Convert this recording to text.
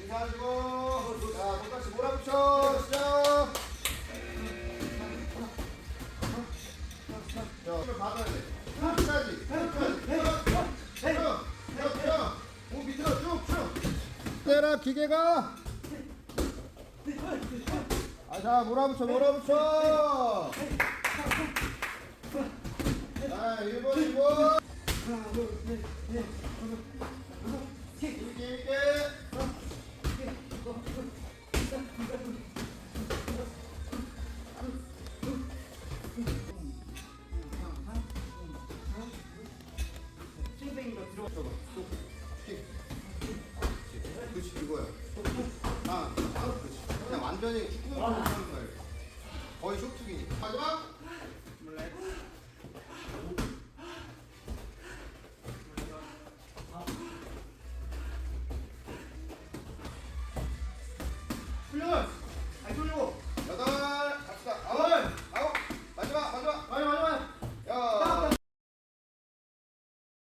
인사하시고 자 똑같이 몰아붙여 시작 자 받아야 돼. 끝까지 때라 기계가 아자 몰아붙여 몰아붙여 자 1번 2번 하나, 둘, 셋, 넷, 다섯, 길게 길게 땡땡이가 들어. 저거. 그렇지 이거야. 아, 아, 그... 그냥 완전히 축구공 하는 거예요. 거의 쇼트기니까. 마지막. 훈련! 안 돌리고!